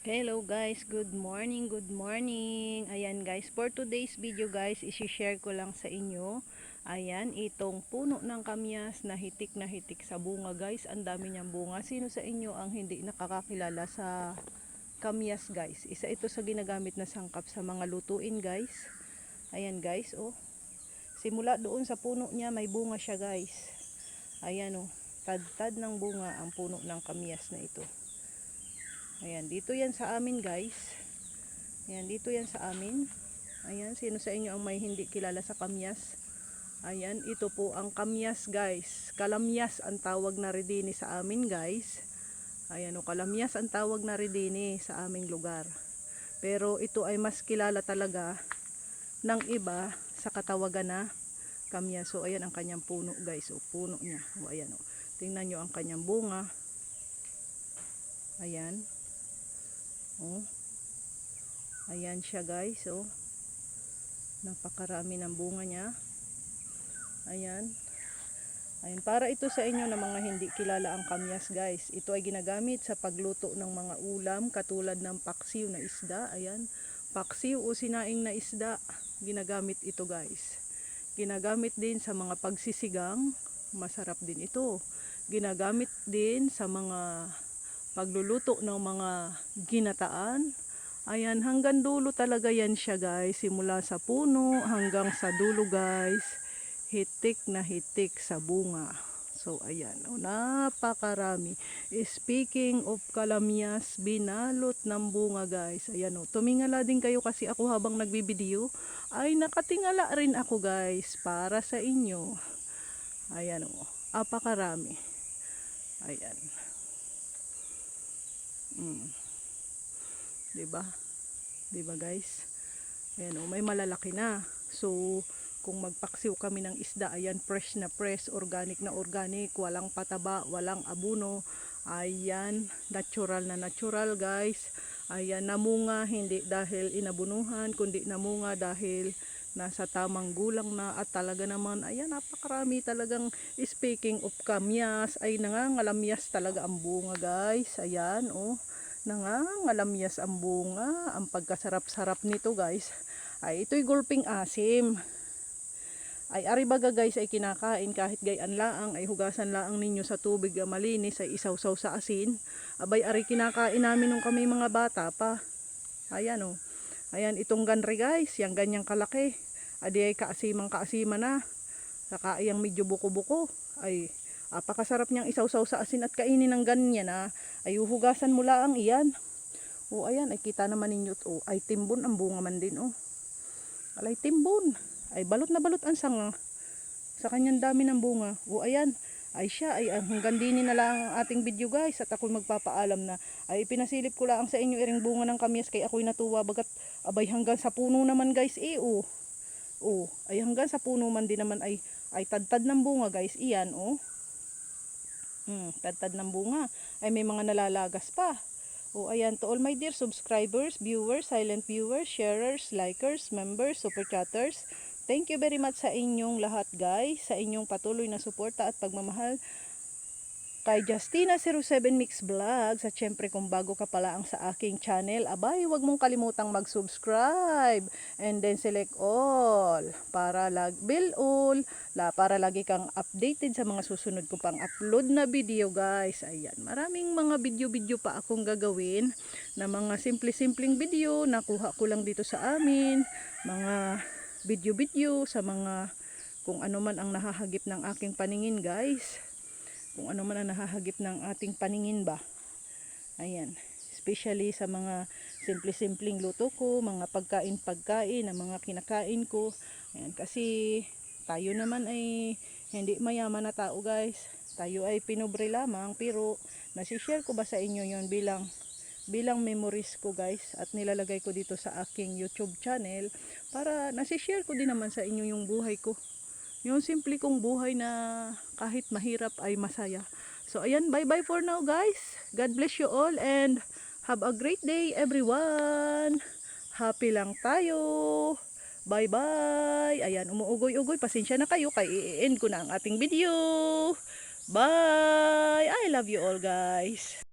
Hello guys, good morning, good morning. Ayan guys, for today's video guys, isi-share ko lang sa inyo. Ayan, itong puno ng kamyas na hitik na hitik sa bunga guys. Ang dami niyang bunga. Sino sa inyo ang hindi nakakakilala sa kamyas guys? Isa ito sa ginagamit na sangkap sa mga lutuin guys. Ayan guys, oh. Simula doon sa puno niya, may bunga siya guys. Ayan oh, tad-tad ng bunga ang puno ng kamyas na ito. Ayan, dito yan sa amin guys. Ayan, dito yan sa amin. Ayan, sino sa inyo ang may hindi kilala sa kamyas? Ayan, ito po ang kamyas guys. Kalamyas ang tawag na redini sa amin guys. Ayan o, kalamyas ang tawag na redini sa aming lugar. Pero ito ay mas kilala talaga ng iba sa katawagan na kamyas. So, ayan ang kanyang puno guys. O, puno niya. O, ayan o. Tingnan nyo ang kanyang bunga. Ayan. Oh. Ayan siya guys, oh. Napakarami ng bunga niya. Ayan. Ayan, para ito sa inyo na mga hindi kilala ang kamyas guys. Ito ay ginagamit sa pagluto ng mga ulam katulad ng paksiw na isda. Ayan, paksiw o sinaing na isda. Ginagamit ito guys. Ginagamit din sa mga pagsisigang. Masarap din ito. Ginagamit din sa mga pagluluto ng mga ginataan. Ayan, hanggang dulo talaga yan siya guys. Simula sa puno hanggang sa dulo guys. Hitik na hitik sa bunga. So, ayan. Oh, napakarami. Speaking of kalamyas, binalot ng bunga guys. Ayan o. Oh, tumingala din kayo kasi ako habang nagbibideo. Ay, nakatingala rin ako guys. Para sa inyo. Ayan o. Oh, apakarami. Ayan. Mm. 'Di ba? 'Di ba guys? Ayan oh, may malalaki na. So, kung magpaksiw kami ng isda, ayan fresh na fresh, organic na organic, walang pataba, walang abuno. Ayan, natural na natural guys. Ayan, namunga hindi dahil inabunuhan, kundi namunga dahil nasa tamang gulang na at talaga naman ayan napakarami talagang speaking of kamyas. Ay nangangalamyas talaga ang bunga guys. Ayan oh. Nangangalamyas ang bunga. Ang pagkasarap-sarap nito guys. Ay ito'y gulping asim. Ay aribaga guys ay kinakain kahit gayan laang. Ay hugasan laang ninyo sa tubig na malinis ay isawsaw sa asin. Abay ari kinakain namin nung kami mga bata pa. Ayan oh Ayan, itong ganre guys, yung ganyang kalaki. Adi ay kaasimang kaasima na. Saka yung medyo buko-buko. Ay, apakasarap niyang isawsaw sa asin at kainin ng ganyan na. Ay, uhugasan mo lang iyan. O, ayan, ay kita naman ninyo. O, ay timbon ang bunga man din, o. Alay, timbon. Ay, balot na balot ang sanga. Sa kanyang dami ng bunga. O, ayan, ay siya ay hanggang dini na lang ang ating video guys at ako magpapaalam na ay pinasilip ko lang sa inyo iring bunga ng kamyas kay ako'y natuwa bagat abay hanggang sa puno naman guys eh oh. Oh, ay hanggang sa puno man din naman ay ay tadtad ng bunga guys iyan oh. Hmm, tadtad ng bunga ay may mga nalalagas pa. Oh, ayan to all my dear subscribers, viewers, silent viewers, sharers, likers, members, super chatters. Thank you very much sa inyong lahat guys, sa inyong patuloy na suporta at pagmamahal kay Justina07 Mix Vlogs at syempre kung bago ka pala ang sa aking channel, abay huwag mong kalimutang mag-subscribe and then select all para lag bill all la para lagi kang updated sa mga susunod ko pang upload na video guys. Ayan, maraming mga video-video pa akong gagawin na mga simple-simpleng video nakuha ko lang dito sa amin, mga video-video sa mga kung ano man ang nahahagip ng aking paningin guys. Kung ano man ang nahahagip ng ating paningin ba. Ayan. Especially sa mga simple-simpleng luto ko mga pagkain-pagkain na mga kinakain ko. Ayan kasi tayo naman ay hindi mayaman na tao guys. Tayo ay pinobre lamang pero nasishare ko ba sa inyo yon bilang bilang memories ko guys at nilalagay ko dito sa aking YouTube channel para nasishare ko din naman sa inyo yung buhay ko. Yung simple kong buhay na kahit mahirap ay masaya. So ayan, bye bye for now guys. God bless you all and have a great day everyone. Happy lang tayo. Bye bye. Ayan, umuugoy-ugoy. Pasensya na kayo kay i-end ko na ang ating video. Bye. I love you all guys.